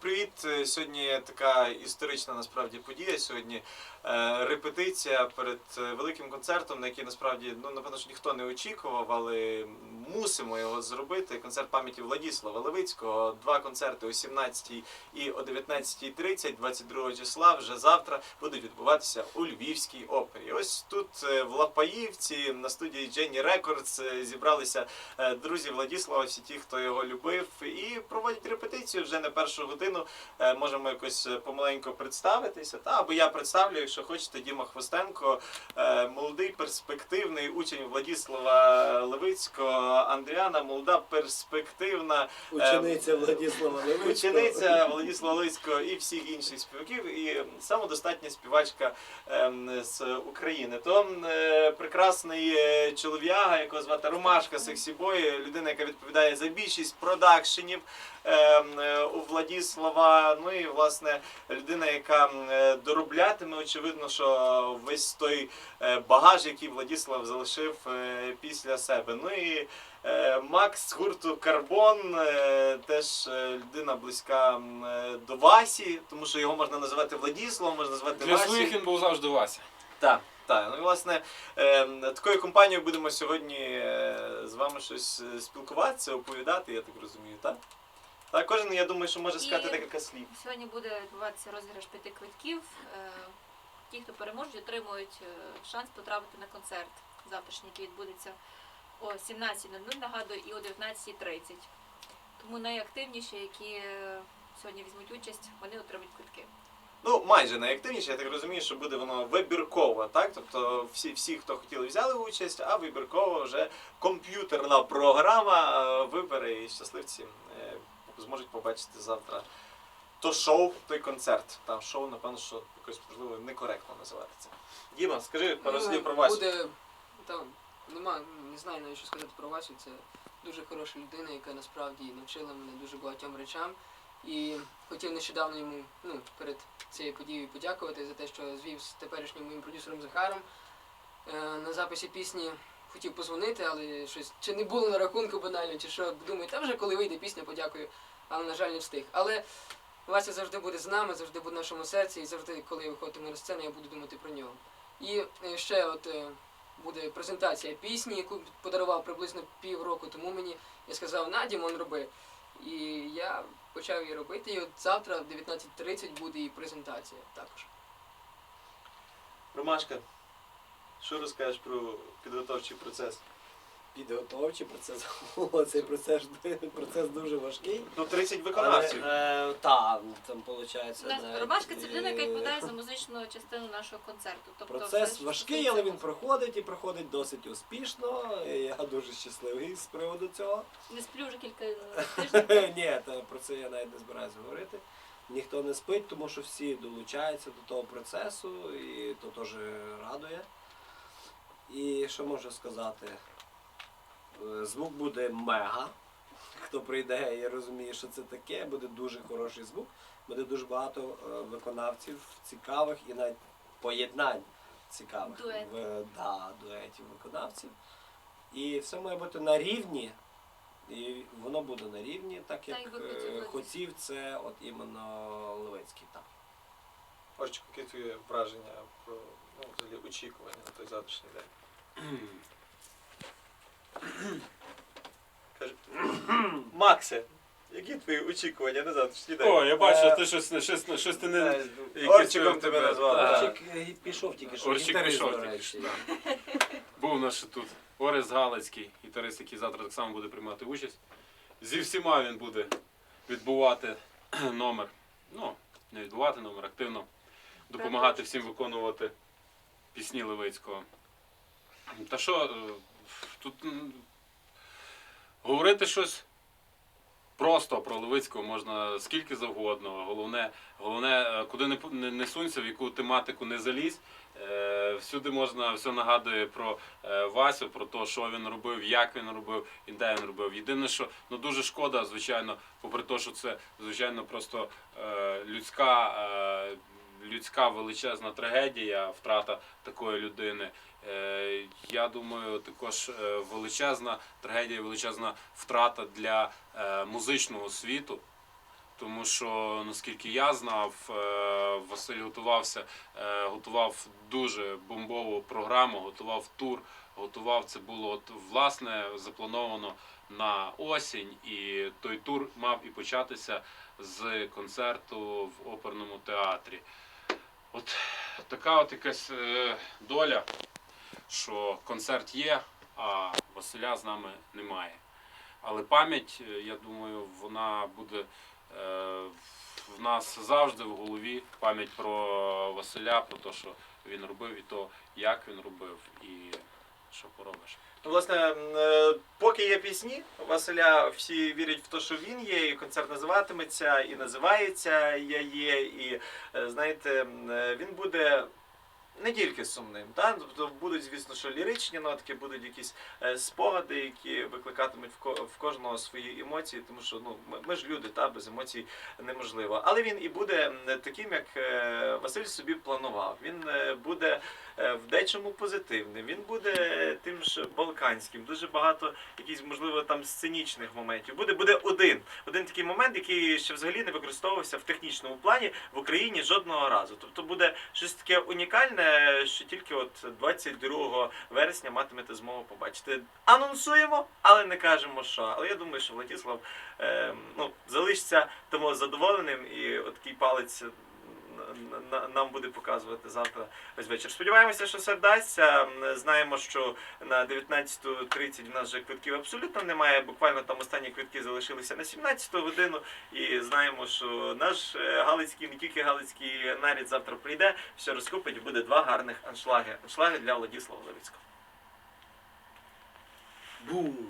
привіт! Е, Сьогодні така історична насправді подія. Сьогодні е, репетиція перед е, великим концертом, на який насправді ну напевно що ніхто не очікував, але мусимо його зробити. Концерт пам'яті Владіслава Левицького. Два концерти о 17 і о 19.30, 22 числа. Вже завтра будуть відбуватися у Львівській опері. Ось тут в Лапаївці на студії Records е, зібралися друзі Владіслава, всі ті, хто його любив, і проводять репетицію вже на першу годину. Е, Можемо якось е, помаленько представитися. Та або я представлю, якщо хочете, Діма Хвостенко, е, молодий перспективний учень Владіслава Левицького, Андріана, молода перспективна Учениця Владіслава Левицького. учениця Владіслава Левицького і всіх інших співаків, і самодостатня співачка ем, з України. То прекрасний чолов'яга, якого звати Ромашка Сексібой, людина, яка відповідає за більшість продакшенів ем, у Владіслава. Ну і власне людина, яка е, дороблятиме, очевидно, що весь той е, багаж, який Владіслав залишив е, після себе. Ну і Макс з гурту Карбон теж людина близька до Васі, тому що його можна називати Владіславом, можна називати Для Васі. своїх він був завжди Вася. Так, так. Ну і власне такою компанією будемо сьогодні з вами щось спілкуватися, оповідати, я так розумію, так? Так, кожен, я думаю, що може сказати І- декілька слів. Сьогодні буде відбуватися розіграш п'яти квитків. Е, Ті, хто переможуть, отримують е, шанс потрапити на концерт завтрашній, який відбудеться о 17.00, нагадую, і о 19.30. Тому найактивніші, які е, сьогодні візьмуть участь, вони отримують квитки. Ну, майже найактивніше, я так розумію, що буде воно вибірково, так? Тобто всі, всі, хто хотіли, взяли участь, а вибірково вже комп'ютерна програма е, вибере і щасливці зможуть побачити завтра то шоу, той концерт. Там шоу, напевно, що якось можливо некоректно називати це. Діма, скажи пару Ну, слів про Васю. Буде, там, нема, не знаю навіть що сказати про Васю. Це дуже хороша людина, яка насправді навчила мене дуже багатьом речам. І хотів нещодавно йому ну, перед цією подією подякувати за те, що звів з теперішнім моїм продюсером Захаром. Е, на записі пісні хотів позвонити, але щось чи не було на рахунку банально, чи що. Думаю, та вже коли вийде пісня, подякую, але на жаль не встиг. Але Вася завжди буде з нами, завжди буде в нашому серці, і завжди, коли я виходитиму на сцену, я буду думати про нього. І е, ще от е, буде презентація пісні, яку подарував приблизно півроку тому мені. Я сказав, на Дімон, роби. І я почав її робити. І от завтра в 19.30 буде і презентація також. Ромашка, що розкажеш про підготовчий процес? Підготовчий процес. О, цей процес, процес дуже важкий. Ну, 30 виконавців. Але, е, та, там виходить. Ромашка це людина, яка відповідає за музичну частину нашого концерту. Тобто Процес що важкий, але він проходить і проходить досить успішно. Я дуже щасливий з приводу цього. Не сплю вже кілька е, тижнів. Ні, та про це я навіть не збираюся говорити. Ніхто не спить, тому що всі долучаються до того процесу, і то теж радує. І що можу сказати? Е, Звук буде мега. Хто прийде і розуміє, що це таке, буде дуже хороший звук. Буде дуже багато е, виконавців цікавих і навіть поєднань цікавих Дует. В- да, дуетів виконавців. І все має бути на рівні. І воно буде на рівні, так як Так, е, хотів це от іменно Левицький. Так. Орчику, які твої враження про ну, взагалі очікування на той завтрашній день? Каже, Максе, які твої очікування на завтрашній день? О, я бачу, Е, ти щось, щось, щось ти не. Е, якийсь Орчиком тебе назвали. Так. Орчик е, пішов тільки що. Орчик гітарист, пішов до тільки речі. що, Був наш тут Орес Галицький, гітарист, який завтра так само буде приймати участь. Зі всіма він буде відбувати номер. Ну, не відбувати номер, активно допомагати всім виконувати пісні Левицького. Та що, е, тут говорити щось просто про Левицького можна скільки завгодно. Головне, головне е, куди не, не, сунься, в яку тематику не залізь. Е, всюди можна все нагадує про Васю, про те, що він робив, як він робив і де він робив. Єдине, що ну дуже шкода, звичайно, попри те, що це звичайно просто людська, людська величезна трагедія, втрата такої людини. Е, я думаю, також е, величезна трагедія, величезна втрата для е, музичного світу. Тому що, наскільки я знав, Василь готувався, готував дуже бомбову програму, готував тур, готував це було от, власне заплановано на осінь, і той тур мав і початися з концерту в оперному театрі. От така от якась е, доля, що концерт є, а Василя з нами немає. Але пам'ять, е, я думаю, вона буде е, в нас завжди в голові. Пам'ять про Василя, про те, що він робив, і то, як він робив, і що поробиш. Ну, власне, е, поки є пісні, Василя всі вірять в те, що він є, і концерт називатиметься, і називається Я є. І е, знаєте, е, він буде. Не тільки сумним, та? тобто будуть, звісно, що ліричні нотки, будуть якісь е, спогади, які викликатимуть в, ко- в кожного свої емоції, тому що ну, ми, ми ж люди, та, без емоцій неможливо. Але він і буде таким, як е, Василь собі планував. Він е, буде в дечому позитивним, він буде тим ж балканським, дуже багато якихось, можливо, там сценічних моментів. Буде, буде один. Один такий момент, який ще взагалі не використовувався в технічному плані в Україні жодного разу. Тобто буде щось таке унікальне, що тільки от 22 вересня матимете змогу побачити. Анонсуємо, але не кажемо що. Але я думаю, що Владіслав е, ну, залишиться тому задоволеним і от такий палець. Нам буде показувати завтра весь вечір. Сподіваємося, що все вдасться. Знаємо, що на 19.30 в нас вже квитків абсолютно немає. Буквально там останні квитки залишилися на 17 годину. І знаємо, що наш е, галицький, не тільки галицький наряд завтра прийде, все розкупить буде два гарних аншлаги. Аншлаги для Владіслава Левицького. Бум!